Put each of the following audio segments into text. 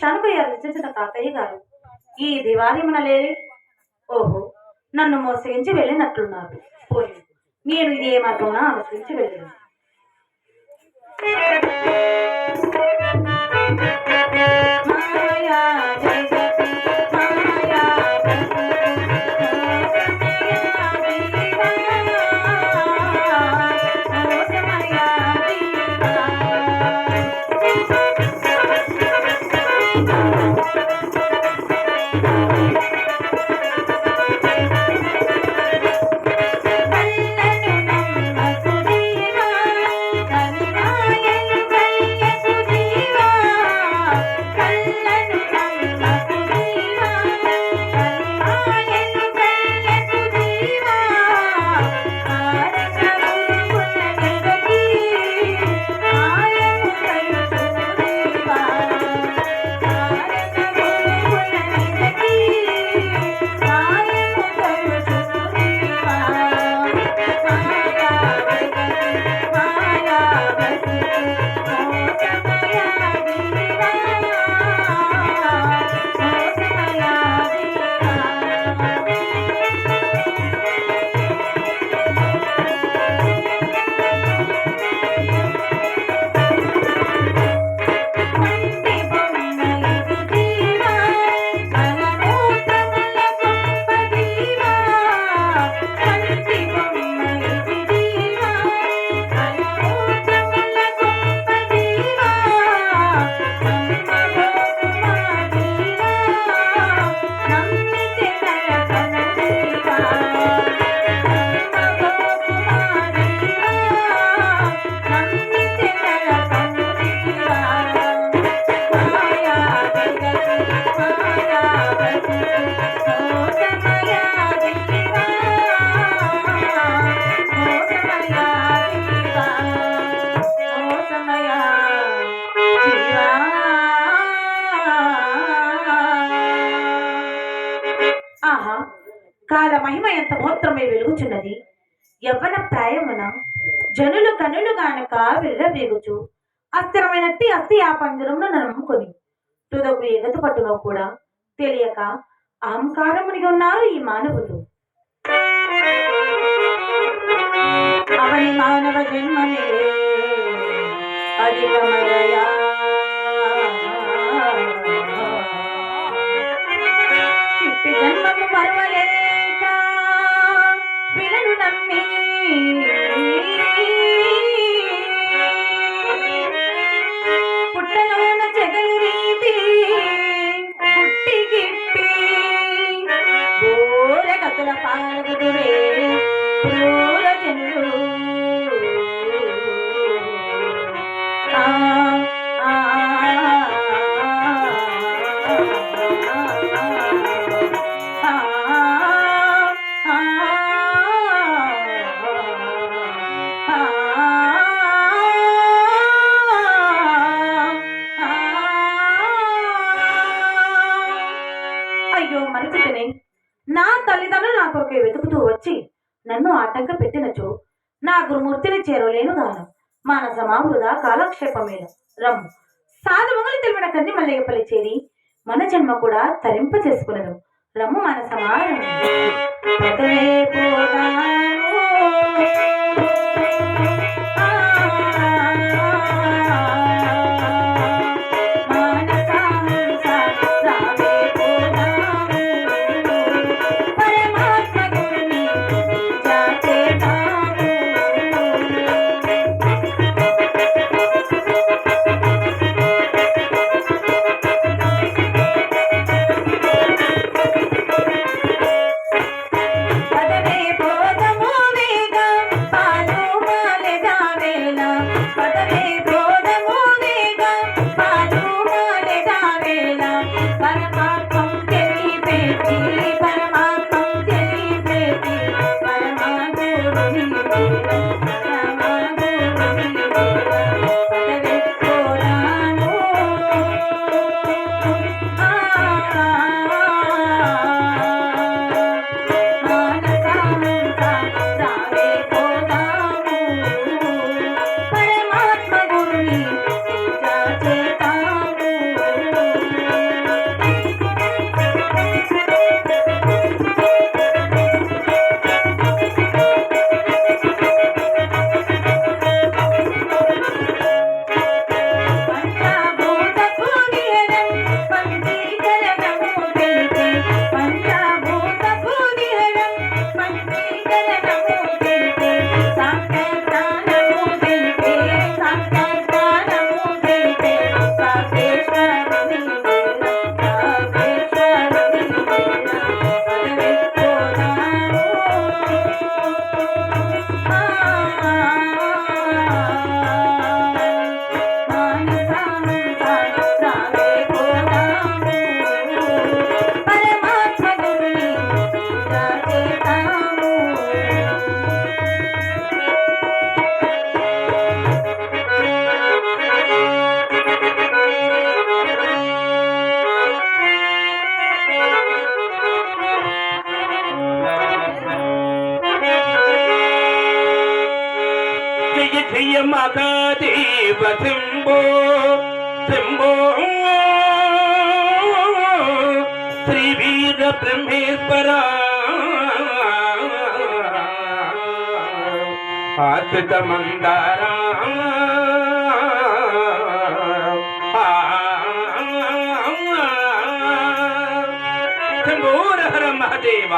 చనిపోయారు రచించిన తాతయ్య గారు. ఈ దివాళీమన లేరే ఓహో నన్ను మోసగించి వెళ్ళినట్లున్నారు. నేను ఇది మార్గమున ఆలోచించి వెళ్ళాను. ఆమె వెలుగుచున్నది. యవ్వన ప్రాయమున జనులు కనులు గానక వెళ్ళవేగుచు అస్థిరమైనట్టి అస్థి ఆ పంజరంను నమ్ముకొని తుదకు ఎగత పట్టునో కూడా. తెలియక అహంకారమునిగి ఉన్నారు ఈ మానవులు. అవని మానవ நம்பி తల్లిదండ్రులు నా కొరకే వెతుకుతూ వచ్చి నన్ను ఆటంక పెట్టినచో నా గురుమూర్తిని చేరలేను గాను. మానసమా వృధా కాలక్షేపమేను. రమ్ము. సాధుమగులు తెలివిన కంది మల్లయ్యపల్లి చేరి మన జన్మ కూడా తరింప చేసుకునేను రమ్ము మానసమా మహాదేవ శంభో శంభో శ్రీ వీర బ్రహ్మేశ్వర. ఆశ్రిత మందార. శంభోరహర మహదేవ.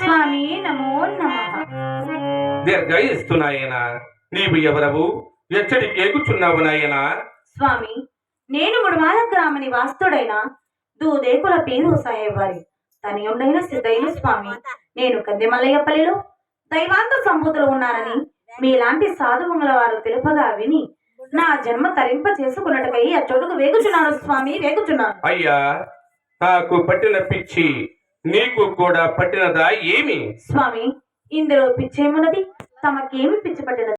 స్వామి నమో నమః. దీర్ఘయిస్తు నాయన నీవు ఎవరవు? ఎచ్చడి ఏగుచున్నావు నాయనా? స్వామి నేను ముడమాల గ్రామ నివాస్తుడైన దూదేకుల పేరు సాహెబ్ వారి తనయుండైన సిద్ధైన స్వామి నేను కందిమల్లయ్యపల్లిలో దైవాంత సంబూతులు ఉన్నానని మీలాంటి సాధువుల వారు తెలుపగా విని నా జన్మ తరింప చేసుకున్నట్టుకై ఆ చోటుకు వేగుచున్నాను స్వామి వేగుచున్నాను. అయ్యా నాకు పట్టిన పిచ్చి నీకు కూడా పట్టినదా ఏమి? స్వామి ఇందులో పిచ్చేమున్నది? తమకేమి పిచ్చి పట్టినది?